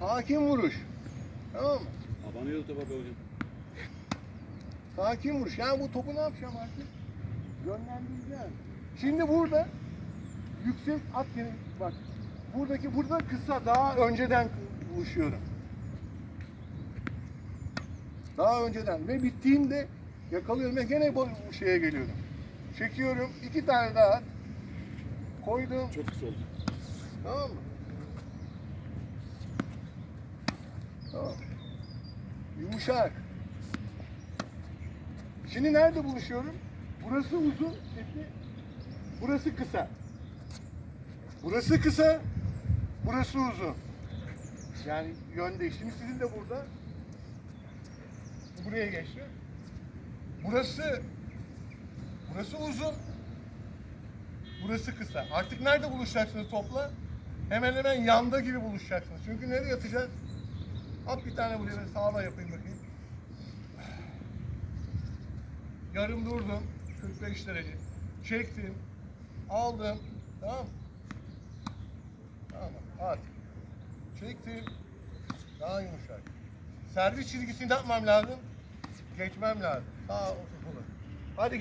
Sakin vuruş. Tamam mı? Abanıyor topa be hocam. Sakin vuruş. Yani bu topu ne yapacağım artık? Yönlendireceğim. Şimdi burada yüksek at gene bak. Buradaki burada kısa daha önceden vuruşuyorum. Daha önceden ve bittiğinde yakalıyorum ve gene bu şeye geliyorum. Çekiyorum. iki tane daha. Koydum. Çok kısa oldu. Tamam mı? Tamam. Yumuşak. Şimdi nerede buluşuyorum? Burası uzun, şimdi burası kısa. Burası kısa, burası uzun. Yani yön değişimi sizin de burada. Buraya geçti. Burası burası uzun. Burası kısa. Artık nerede buluşacaksınız topla? Hemen hemen yanda gibi buluşacaksınız. Çünkü nereye atacağız? At bir tane buraya ben sağda yapayım bakayım. Yarım durdum. 45 derece. Çektim. Aldım. Tamam? Tamam. At. Çektim. Daha yumuşak. Servis çizgisini yapmam lazım? Geçmem lazım. Sağ o sopalı. Hadi